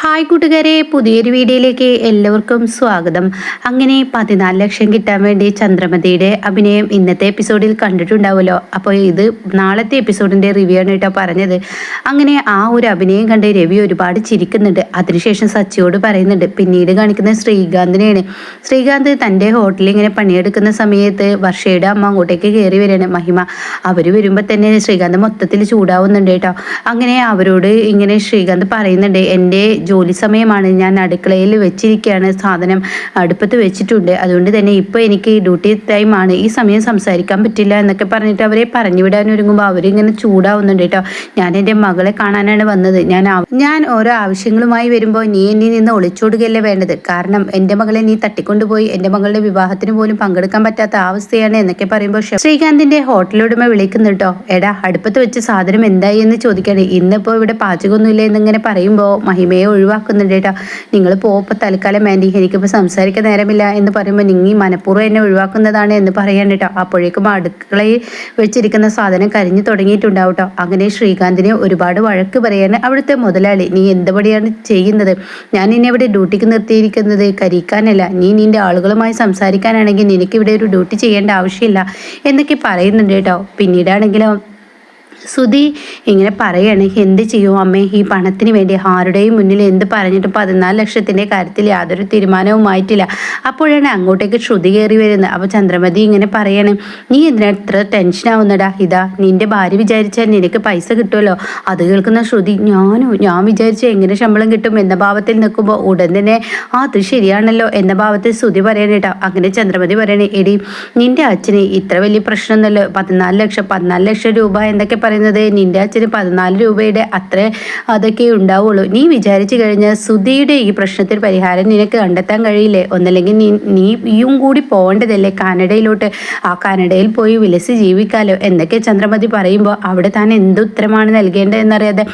Hi കൂട്ടുകാരെ പുതിയൊരു വീഡിയോയിലേക്ക് എല്ലാവർക്കും സ്വാഗതം. അങ്ങനെ പതിനാല് ലക്ഷം കിട്ടാൻ വേണ്ടി ചന്ദ്രമതിയുടെ അഭിനയം ഇന്നത്തെ എപ്പിസോഡിൽ കണ്ടിട്ടുണ്ടാവുമല്ലോ. അപ്പോൾ ഇത് നാളത്തെ എപ്പിസോഡിന്റെ റിവ്യൂ ആണ് കേട്ടോ പറഞ്ഞത്. അങ്ങനെ ആ ഒരു അഭിനയം കണ്ട് രവി ഒരുപാട് ചിരിക്കുന്നുണ്ട്. അതിനുശേഷം സച്ചിയോട് പറയുന്നുണ്ട് പിന്നീട് കാണിക്കുന്ന ശ്രീകാന്തിനെയാണ്. ശ്രീകാന്ത് തന്റെ ഹോട്ടലിൽ ഇങ്ങനെ പണിയെടുക്കുന്ന സമയത്ത് വർഷയുടെ അമ്മ അങ്ങോട്ടേക്ക് കയറി വരികയാണ്. മഹിമ അവർ വരുമ്പോൾ തന്നെ ശ്രീകാന്ത് മൊത്തത്തിൽ ചൂടാവുന്നുണ്ട് കേട്ടോ. അങ്ങനെ അവരോട് ഇങ്ങനെ ശ്രീകാന്ത് പറയുന്നുണ്ട് എന്റെ ജോലി സമയമാണ്. ഞാൻ അടുക്കളയിൽ വെച്ചിരിക്കുകയാണ് സാധനം അടുപ്പത്ത് വെച്ചിട്ടുണ്ട്. അതുകൊണ്ട് തന്നെ ഇപ്പോൾ എനിക്ക് ഡ്യൂട്ടി ടൈമാണ് ഈ സമയം സംസാരിക്കാൻ പറ്റില്ല എന്നൊക്കെ പറഞ്ഞിട്ട് അവരെ പറഞ്ഞു വിടാൻ ഒരുങ്ങുമ്പോൾ അവരിങ്ങനെ ചൂടാവുന്നുണ്ട് കേട്ടോ. ഞാൻ എന്റെ മകളെ കാണാനാണ് വന്നത്. ഞാൻ ഞാൻ ഓരോ ആവശ്യങ്ങളുമായി വരുമ്പോൾ നീ എന്നെ നിന്ന് ഒളിച്ചോടുകയല്ലേ വേണ്ടത്? കാരണം എന്റെ മകളെ നീ തട്ടിക്കൊണ്ടുപോയി. എന്റെ മകളുടെ വിവാഹത്തിന് പോലും പങ്കെടുക്കാൻ പറ്റാത്ത അവസ്ഥയാണ് എന്നൊക്കെ പറയുമ്പോൾ ശ്രീകാന്തിന്റെ ഹോട്ടലുടമ വിളിക്കുന്നു കേട്ടോ. എടാ അടുപ്പത്ത് വെച്ച് സാധനം എന്തായി എന്ന് ചോദിക്കുകയാണ് ഇന്നിപ്പോൾ ഇവിടെ പാചകമൊന്നുമില്ല എന്നിങ്ങനെ പറയുമ്പോൾ മഹിമയെ ഒഴിവാക്കുന്നുണ്ട് കേട്ടോ നിങ്ങൾ പോപ്പോൾ തൽക്കാലം വേണ്ടി എനിക്കിപ്പോൾ സംസാരിക്കാൻ നേരമില്ല എന്ന് പറയുമ്പോൾ നിങ്ങൾ മനഃപൂർവം എന്നെ ഒഴിവാക്കുന്നതാണ് എന്ന് പറയാൻ കേട്ടോ അപ്പോഴേക്കും അടുക്കളയിൽ വെച്ചിരിക്കുന്ന സാധനം കരിഞ്ഞു തുടങ്ങിയിട്ടുണ്ടാവും കേട്ടോ അങ്ങനെ ശ്രീകാന്തിനെ ഒരുപാട് വഴക്ക് പറയാൻ അവിടുത്തെ മുതലാളി. നീ എന്ത് പടിയാണ് ചെയ്യുന്നത്? ഞാൻ നിന്നെ ഇവിടെ ഡ്യൂട്ടിക്ക് നിർത്തിയിരിക്കുന്നത്. കരിക്കാനല്ല നീ നിന്റെ ആളുകളുമായി സംസാരിക്കാനാണെങ്കിൽ നിനക്ക് ഇവിടെ ഒരു ഡ്യൂട്ടി ചെയ്യേണ്ട ആവശ്യമില്ല എന്നൊക്കെ പറയുന്നുണ്ട് കേട്ടോ പിന്നീടാണെങ്കിലും സുധി ഇങ്ങനെ പറയാണ് എന്ത് ചെയ്യും അമ്മേ? ഈ പണത്തിന് വേണ്ടി ആരുടെയും മുന്നിൽ എന്ത് പറഞ്ഞിട്ടും പതിനാല് ലക്ഷത്തിന്റെ കാര്യത്തിൽ യാതൊരു തീരുമാനവുമായിട്ടില്ല. അപ്പോഴാണ് അങ്ങോട്ടേക്ക് ശ്രുതി കയറി വരുന്നത്. അപ്പോൾ ചന്ദ്രമതി ഇങ്ങനെ പറയാണ് നീ എന്തിനാ ഇത്ര ടെൻഷൻ ആവുന്നടാ? ഇതാ നിന്റെ ഭാര്യ വിചാരിച്ചാൽ നിനക്ക് പൈസ കിട്ടുമല്ലോ. അത് കേൾക്കുന്ന ശ്രുതി ഞാനോ? ഞാൻ വിചാരിച്ച എങ്ങനെ ശമ്പളം കിട്ടും എന്ന ഭാവത്തിൽ നിൽക്കുമ്പോൾ ഉടൻ തന്നെ ആ അത് ശരിയാണല്ലോ എന്ന ഭാവത്തിൽ ശ്രുതി പറയണേട്ടാ അങ്ങനെ ചന്ദ്രമതി പറയണേ എടി നിന്റെ അച്ഛന് ഇത്ര വലിയ പ്രശ്നമൊന്നുമല്ലോ പതിനാല് ലക്ഷം പതിനാല് ലക്ഷം രൂപ എന്നൊക്കെ പറയുന്നത് നിന്റെ അച്ഛന് പതിനാല് രൂപയുടെ അത്ര അതൊക്കെ ഉണ്ടാവുള്ളൂ. നീ വിചാരിച്ചു കഴിഞ്ഞാൽ സുധിയുടെ ഈ പ്രശ്നത്തിന് പരിഹാരം നിനക്ക് കണ്ടെത്താൻ കഴിയില്ലേ? ഒന്നല്ലെങ്കിൽ നീ നീയും കൂടി പോകേണ്ടതല്ലേ? കാനഡയിലോട്ട് ആ കാനഡയിൽ പോയി വിലസി ജീവിക്കാലോ? എന്നൊക്കെ ചന്ദ്രമതി പറയുമ്പോൾ അവിടെ താൻ എന്ത് ഉത്തരമാണ് നൽകേണ്ടതെന്നറിയാതെ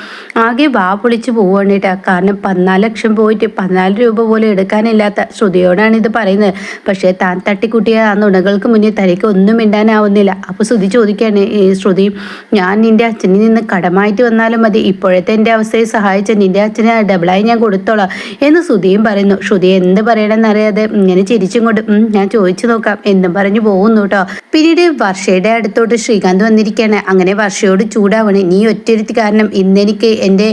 ആകെ വാ പൊളിച്ച് പോവുകയാണ് കാരണം പതിനാല് ലക്ഷം പോയിട്ട് പതിനാല് രൂപ പോലും എടുക്കാനില്ലാത്ത ശ്രുതിയോടാണ് ഇത് പറയുന്നത്. പക്ഷേ താൻ തട്ടിക്കുട്ടിയ ആ നുണകൾക്ക് മുന്നിൽ തനിക്ക് ഒന്നും മിണ്ടാനാവുന്നില്ല. അപ്പോൾ ശ്രുതി ചോദിക്കുകയാണ് ശ്രുതി ഞാൻ നിന്റെ അച്ഛനിൽ നിന്ന് കടമായിട്ട് വന്നാലും മതി. ഇപ്പോഴത്തെ എന്റെ അവസ്ഥയെ സഹായിച്ച നിന്റെ അച്ഛന് ഡബിളായി ഞാൻ കൊടുത്തോളാം എന്ന് ശ്രുതിയും പറയുന്നു. ശ്രുതി എന്ത് പറയണമെന്നറിയാതെ ഇങ്ങനെ ചിരിച്ചും കൊണ്ട് ഞാൻ ചോദിച്ചു നോക്കാം. എന്നും പറഞ്ഞു പോകുന്നു കേട്ടോ പിന്നീട് വർഷയുടെ അടുത്തോട്ട് ശ്രീകാന്ത് വന്നിരിക്കുകയാണ്. അങ്ങനെ വർഷയോട് ചൂടാവണേ. നീ ഒറ്റരുത്തി കാരണം ഇന്നെനിക്ക് എന്റെ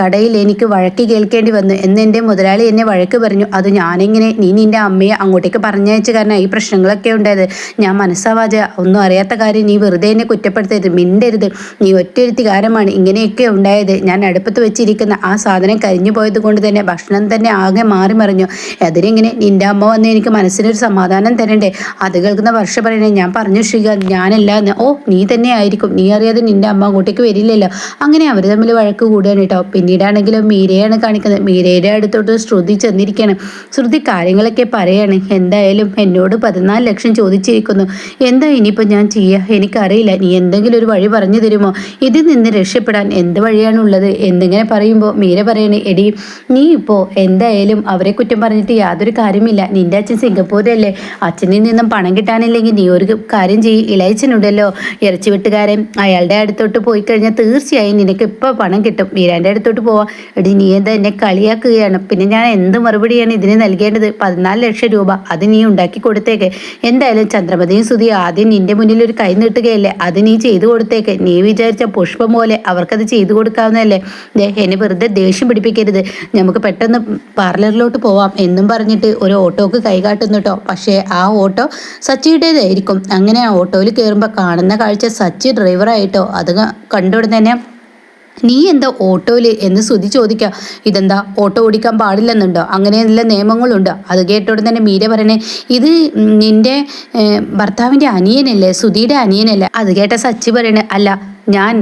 കടയിൽ എനിക്ക് വഴക്ക് കേൾക്കേണ്ടി വന്നു. എന്ന് എന്റെ മുതലാളി എന്നെ വഴക്ക് പറഞ്ഞു. അത് ഞാനെങ്ങനെ നീ നിന്റെ അമ്മയെ അങ്ങോട്ടേക്ക് പറഞ്ഞയച്ച കാരണം ഈ പ്രശ്നങ്ങളൊക്കെ ഉണ്ടായത്. ഞാൻ മനസ്സാവാജ ഒന്നും അറിയാത്ത കാര്യം നീ വെറുതെ എന്നെ കുറ്റപ്പെടുത്തരുത്. മിണ്ടരുത്. നീ ഒറ്റരുത്തി കാരമാണ് ഇങ്ങനെയൊക്കെ ഉണ്ടായത്. ഞാൻ അടുപ്പത്ത് വെച്ചിരിക്കുന്ന ആ സാധനം കരിഞ്ഞു പോയത് കൊണ്ട് തന്നെ ഭക്ഷണം തന്നെ ആകെ മാറി മറിഞ്ഞു. അതിനിങ്ങനെ നിന്റെ അമ്മ വന്ന് എനിക്ക് മനസ്സിനൊരു സമാധാനം തരണ്ടേ? അത് കേൾക്കുന്ന വർഷ പറയണേ ഞാൻ പറഞ്ഞു ശ്രീകാന്ത് ഞാനല്ല ഓ നീ തന്നെ ആയിരിക്കും. നീ അറിയാതെ നിന്റെ അമ്മ അങ്ങോട്ടേക്ക് വരില്ലല്ലോ. അങ്ങനെ അവർ തമ്മിൽ വഴക്ക് കൂടുകയാണ് കേട്ടോ. പിന്നീടാണെങ്കിലും മീരയാണ് കാണിക്കുന്നത്. മീരയുടെ അടുത്തോട്ട് ശ്രുതി ചെന്നിരിക്കുകയാണ്. ശ്രുതി കാര്യങ്ങളൊക്കെ പറയാണ്. എന്തായാലും എന്നോട് പതിനാല് ലക്ഷം ചോദിച്ചിരിക്കുന്നു. എന്താ ഇനിയിപ്പോൾ ഞാൻ ചെയ്യുക എനിക്കറിയില്ല. നീ എന്തെങ്കിലും ഒരു വഴി പറഞ്ഞു തരുമോ? ഇതിൽ നിന്ന് രക്ഷപ്പെടാൻ എന്ത് വഴിയാണുള്ളത്? എന്നിങ്ങനെ പറയുമ്പോൾ മീര പറയണേ എടി നീ ഇപ്പോൾ എന്തായാലും അവരെ കുറ്റം പറഞ്ഞിട്ട് യാതൊരു കാര്യമില്ല. നിന്റെ അച്ഛൻ സിംഗപ്പൂരല്ലേ അച്ഛനിൽ നിന്നും പണം കിട്ടാനില്ലെങ്കിൽ നീ ഒരു കാര്യം ചെയ്യും. ഇളയച്ചനുണ്ടല്ലോ ഇറച്ചി വെട്ടുകാരൻ അയാളുടെ അടുത്തോട്ട് പോയി കഴിഞ്ഞാൽ തീർച്ചയായും നിനക്ക് ഇപ്പോൾ പണം കിട്ടും. മീരാന്റെ അടുത്തോട്ട് പോവാം. എടി നീ എന്താ എന്നെ കളിയാക്കുകയാണ്? പിന്നെ ഞാൻ എന്ത് മറുപടിയാണ് ഇതിന് നൽകേണ്ടത്? പതിനാല് ലക്ഷം രൂപ അത് നീ ഉണ്ടാക്കി കൊടുത്തേക്ക്. എന്തായാലും ചന്ദ്രമതിയും സുധി ആദ്യം നിന്റെ മുന്നിൽ ഒരു കൈ നീട്ടുകയല്ലേ? അത് നീ ചെയ്തു കൊടുത്തേക്ക്. നീ വിചാരിച്ച പുഷ്പം പോലെ അവർക്കത് ചെയ്തു കൊടുക്കാവുന്നതല്ലേ? എന്നെ വെറുതെ ദേഷ്യം പിടിപ്പിക്കരുത്. നമുക്ക് പെട്ടെന്ന് പാർലറിലോട്ട് പോവാം എന്നും പറഞ്ഞിട്ട് ഒരു ഓട്ടോക്ക് കൈകാട്ടുന്നു കേട്ടോ പക്ഷേ ആ ഓട്ടോ സച്ചിയുടേതായിരിക്കും. അങ്ങനെ ആ ഓട്ടോയിൽ കയറുമ്പോൾ കാണുന്ന കാഴ്ച സച്ചി ഡ്രൈവറായിട്ടോ അത് കണ്ടുകൊണ്ട് തന്നെ നീ എന്താ ഓട്ടോയിൽ എന്ന് ശ്രുതി ചോദിക്കുക ഇതെന്താ? ഓട്ടോ ഓടിക്കാൻ പാടില്ലെന്നുണ്ടോ? അങ്ങനെ നല്ല നിയമങ്ങളുണ്ട്. അത് കേട്ടോടെ തന്നെ മീര പറയണേ ഇത് നിന്റെ ഭർത്താവിന്റെ അനിയനല്ലേ? ശ്രുതിയുടെ അനിയനല്ലേ? അത് കേട്ട സച്ചി പറയണേ അല്ല ഞാൻ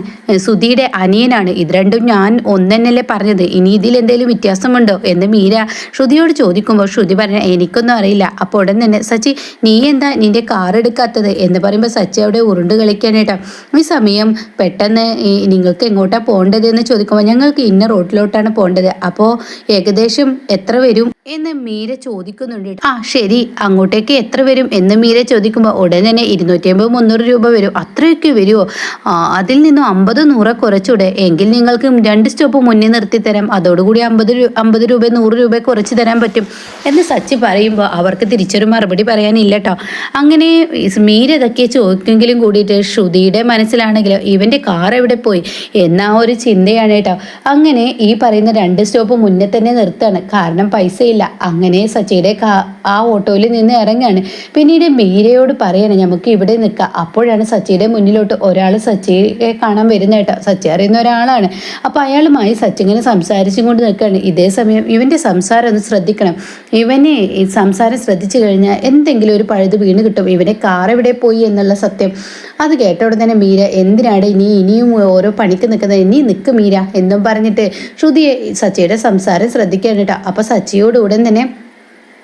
സുധിയുടെ അനിയനാണ്. ഇത് രണ്ടും ഞാൻ ഒന്നെന്നല്ലേ പറഞ്ഞത്. ഇനി ഇതിൽ എന്തെങ്കിലും വ്യത്യാസമുണ്ടോ? എന്ന് മീര ശ്രുതിയോട് ചോദിക്കുമ്പോൾ ശ്രുതി പറഞ്ഞ എനിക്കൊന്നും അറിയില്ല. അപ്പോൾ ഉടൻ തന്നെ സച്ചി നീ എന്താ നിന്റെ കാർ എടുക്കാത്തത്? എന്ന് പറയുമ്പോൾ സച്ചി അവിടെ ഉരുണ്ട് കളിക്കാനേട്ടോ ഈ സമയം പെട്ടെന്ന് നിങ്ങൾക്ക് എങ്ങോട്ടാണ് പോകേണ്ടത്? എന്ന് ചോദിക്കുമ്പോൾ ഞങ്ങൾക്ക് ഇന്ന റോഡിലോട്ടാണ് പോകേണ്ടത്. അപ്പോൾ ഏകദേശം എത്ര വരും? എന്ന് മീര ചോദിക്കുന്നുണ്ട് ആ ശരി. അങ്ങോട്ടേക്ക് എത്ര വരും എന്ന് മീര ചോദിക്കുമ്പോൾ ഉടൻ തന്നെ ഇരുന്നൂറ്റി അമ്പത് മുന്നൂറ് രൂപ വരും. അത്രയൊക്കെ വരുമോ അതിൽ നിന്നും അമ്പത് നൂറ് കുറച്ചൂടെ എങ്കിൽ നിങ്ങൾക്ക് രണ്ട് സ്റ്റോപ്പ് മുന്നിൽ നിർത്തി തരാം. അതോടുകൂടി അമ്പത് അമ്പത് രൂപ നൂറ് രൂപ കുറച്ച് തരാൻ പറ്റും എന്ന് സച്ചി പറയുമ്പോൾ അവർക്ക് തിരിച്ചൊരു മറുപടി പറയാനില്ല കേട്ടോ അങ്ങനെ മീര ഇതൊക്കെ ചോദിക്കെങ്കിലും കൂടിയിട്ട് ശ്രുതിയുടെ മനസ്സിലാണെങ്കിലും ഇവന്റെ കാർ എവിടെ പോയി? എന്നാ ഒരു ചിന്തയാണ് കേട്ടോ അങ്ങനെ ഈ പറയുന്ന രണ്ട് സ്റ്റോപ്പ് മുന്നേ തന്നെ നിർത്താണ് കാരണം പൈസയില്ല അങ്ങനെ സച്ചിയുടെ ആ ഓട്ടോയിൽ നിന്ന് ഇറങ്ങാണ്. പിന്നീട് മീരയോട് പറയണേ നമുക്ക് ഇവിടെ നിൽക്കാം. അപ്പോഴാണ് സച്ചിയുടെ മുന്നിലോട്ട് ഒരാൾ സച്ചിയെ കാണാൻ വരുന്ന കേട്ടോ. സച്ചി അറിയുന്ന ഒരാളാണ്. അപ്പോൾ അയാളുമായി സച്ചി ഇങ്ങനെ സംസാരിച്ചും കൊണ്ട് നിൽക്കുകയാണ്. ഇതേ സമയം ഇവന്റെ സംസാരം ഒന്ന് ശ്രദ്ധിക്കണം. ഇവനെ ഈ സംസാരം ശ്രദ്ധിച്ചു കഴിഞ്ഞാൽ എന്തെങ്കിലും ഒരു പഴുത് വീണ് കിട്ടും. ഇവനെ കാർ എവിടെ പോയി എന്നുള്ള സത്യം. അത് കേട്ട ഉടനെ മീര എന്തിനാണ് ഇനി ഇനിയും ഓരോ പണിക്ക് നിൽക്കുന്നത്? ഇനി നിൽക്ക് മീര എന്നും പറഞ്ഞിട്ട് ശ്രുതിയെ സച്ചിയുടെ സംസാരം ശ്രദ്ധിക്കാൻ കേട്ടോ. അപ്പോൾ സച്ചിയോട് ഉടൻ തന്നെ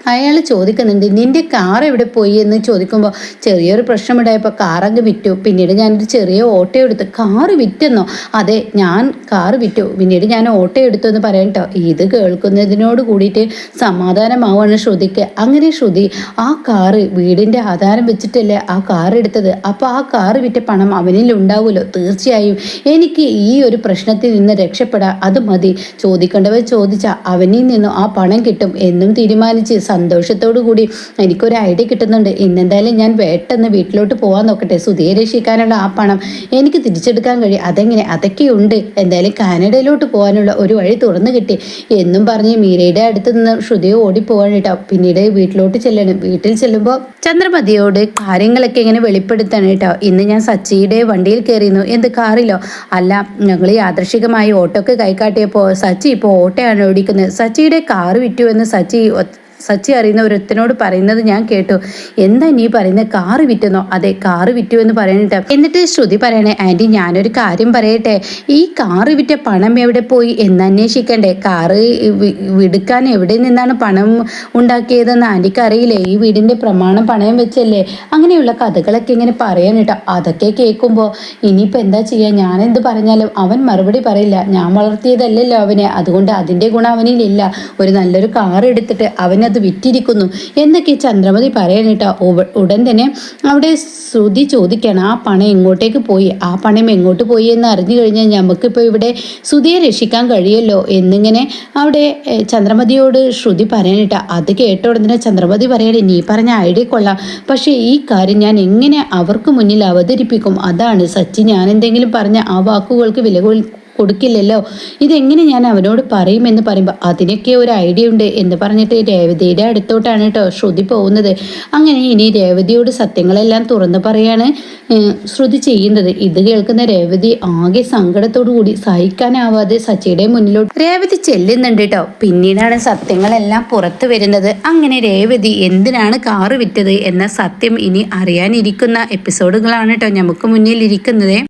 അയാൾ ചോദിക്കുന്നുണ്ട് നിന്റെ കാർ എവിടെ പോയി? എന്ന് ചോദിക്കുമ്പോൾ ചെറിയൊരു പ്രശ്നമുണ്ടായപ്പോൾ കാറങ്ങ് വിറ്റു. പിന്നീട് ഞാനൊരു ചെറിയ ഓട്ടോ എടുത്തു കാർ വിറ്റെന്നോ? അതെ ഞാൻ കാർ വിറ്റു. പിന്നീട് ഞാൻ ഓട്ടോ എടുത്തു എന്ന് പറയട്ടോ ഇത് കേൾക്കുന്നതിനോട് കൂടിയിട്ട് സമാധാനമാവുകയാണ് ശ്രുതിക്ക്. അങ്ങനെ ശ്രുതി ആ കാറ് വീടിന്റെ ആധാരം വെച്ചിട്ടല്ലേ ആ കാർ എടുത്തത്? അപ്പോൾ ആ കാർ വിറ്റ പണം അവനിൽ ഉണ്ടാവുമല്ലോ? തീർച്ചയായും. എനിക്ക് ഈ ഒരു പ്രശ്നത്തിൽ നിന്ന് രക്ഷപ്പെടാൻ അത് മതി. ചോദിക്കേണ്ടവർ ചോദിച്ചാൽ അവനിൽ നിന്നും ആ പണം കിട്ടും എന്നും തീരുമാനിച്ച് സന്തോഷത്തോടു കൂടി എനിക്കൊരു ഐഡിയ കിട്ടുന്നുണ്ട്. ഇന്നെന്തായാലും ഞാൻ പെട്ടെന്ന് വീട്ടിലോട്ട് പോകാൻ നോക്കട്ടെ. സുധിയെ രക്ഷിക്കാനുള്ള ആ പണം എനിക്ക് തിരിച്ചെടുക്കാൻ കഴിയും. അതെങ്ങനെ? അതൊക്കെയുണ്ട്. എന്തായാലും കാനഡയിലോട്ട് പോകാനുള്ള ഒരു വഴി തുറന്നു കിട്ടി. എന്നും പറഞ്ഞ് മീരയുടെ അടുത്ത് നിന്ന് ശ്രുതിയെ ഓടിപ്പോവാൻ കേട്ടോ. പിന്നീട് വീട്ടിലോട്ട് ചെല്ലണം. വീട്ടിൽ ചെല്ലുമ്പോൾ ചന്ദ്രമതിയോട് കാര്യങ്ങളൊക്കെ ഇങ്ങനെ വെളിപ്പെടുത്താണ് കേട്ടോ. ഇന്ന് ഞാൻ സച്ചിയുടെ വണ്ടിയിൽ കയറിയിരുന്നു എന്ത് കാറിലോ? അല്ല ഞങ്ങൾ യാദൃശികമായി ഓട്ടോക്ക് കൈക്കാട്ടിയപ്പോൾ സച്ചി ഇപ്പോൾ ഓട്ടോയാണ് ഓടിക്കുന്നത്. സച്ചിയുടെ കാറ് വിറ്റു എന്ന് സച്ചി സച്ചി അറിയുന്ന ഒരുത്തനോട് പറയുന്നത് ഞാൻ കേട്ടു. എന്താ നീ പറയുന്നത്? കാറ് വിറ്റെന്നോ? അതെ കാറ് വിറ്റു എന്ന് പറയണിട്ട്. എന്നിട്ട് ശ്രുതി പറയണേ ആന്റി ഞാനൊരു കാര്യം പറയട്ടെ. ഈ കാറ് വിറ്റ പണം എവിടെ പോയി? എന്ന് അന്വേഷിക്കണ്ടേ? കാറ് വിടുക്കാൻ എവിടെ നിന്നാണ് പണം ഉണ്ടാക്കിയതെന്ന് ആന്റിക്ക് അറിയില്ലേ ഈ വീടിന്റെ പ്രമാണം പണയം വെച്ചല്ലേ? അങ്ങനെയുള്ള കഥകളൊക്കെ ഇങ്ങനെ പറയാൻ കേട്ടോ അതൊക്കെ കേൾക്കുമ്പോൾ ഇനിയിപ്പോൾ എന്താ ചെയ്യുക ഞാൻ എന്ത് പറഞ്ഞാലും അവൻ മറുപടി പറയില്ല. ഞാൻ വളർത്തിയതല്ലല്ലോ അവനെ. അതുകൊണ്ട് അതിന്റെ ഗുണം അവനിലില്ല. ഒരു നല്ലൊരു കാർ എടുത്തിട്ട് അവനത് വിറ്റിരിക്കുന്നു. എന്നൊക്കെ ചന്ദ്രമതി പറയാനിട്ട ഉടൻ തന്നെ അവിടെ ശ്രുതി ചോദിക്കണം ആ പണം എങ്ങോട്ടേക്ക് പോയി? ആ പണം എങ്ങോട്ട് പോയി എന്ന് അറിഞ്ഞു കഴിഞ്ഞാൽ നമുക്കിപ്പോൾ ഇവിടെ ശ്രുതിയെ രക്ഷിക്കാൻ കഴിയല്ലോ? എന്നിങ്ങനെ അവിടെ ചന്ദ്രമതിയോട് ശ്രുതി പറയാനിട്ട അത് കേട്ട ഉടനെ ചന്ദ്രമതി പറയണേ നീ പറഞ്ഞ ഐഡിയ കൊള്ളാം. പക്ഷേ ഈ കാര്യം ഞാൻ എങ്ങനെ അവർക്ക് മുന്നിൽ അവതരിപ്പിക്കും? അതാണ് സച്ചി. ഞാൻ എന്തെങ്കിലും പറഞ്ഞ ആ വാക്കുകൾക്ക് വില കൊടുക്കില്ലല്ലോ. ഇതെങ്ങനെ ഞാൻ അവനോട് പറയുമെന്ന് പറയുമ്പോൾ അതിനൊക്കെ ഒരു ഐഡിയ ഉണ്ട് എന്ന് പറഞ്ഞിട്ട് രേവതിയുടെ അടുത്തോട്ടാണ് കേട്ടോ ശ്രുതി പോകുന്നത്. അങ്ങനെ ഇനി രേവതിയോട് സത്യങ്ങളെല്ലാം തുറന്നു പറയാണ് ശ്രുതി ചെയ്യുന്നത്. ഇത് കേൾക്കുന്ന രേവതി ആകെ സങ്കടത്തോടു കൂടി സഹിക്കാനാവാതെ സച്ചിയുടെ മുന്നിലോട്ട് രേവതി ചെല്ലുന്നുണ്ട് കേട്ടോ പിന്നീടാണ് സത്യങ്ങളെല്ലാം പുറത്തു വരുന്നത്. അങ്ങനെ രേവതി എന്തിനാണ് കാറ് വിറ്റത് എന്ന സത്യം ഇനി അറിയാനിരിക്കുന്ന എപ്പിസോഡുകളാണ് കേട്ടോ നമുക്ക് മുന്നിൽ ഇരിക്കുന്നത്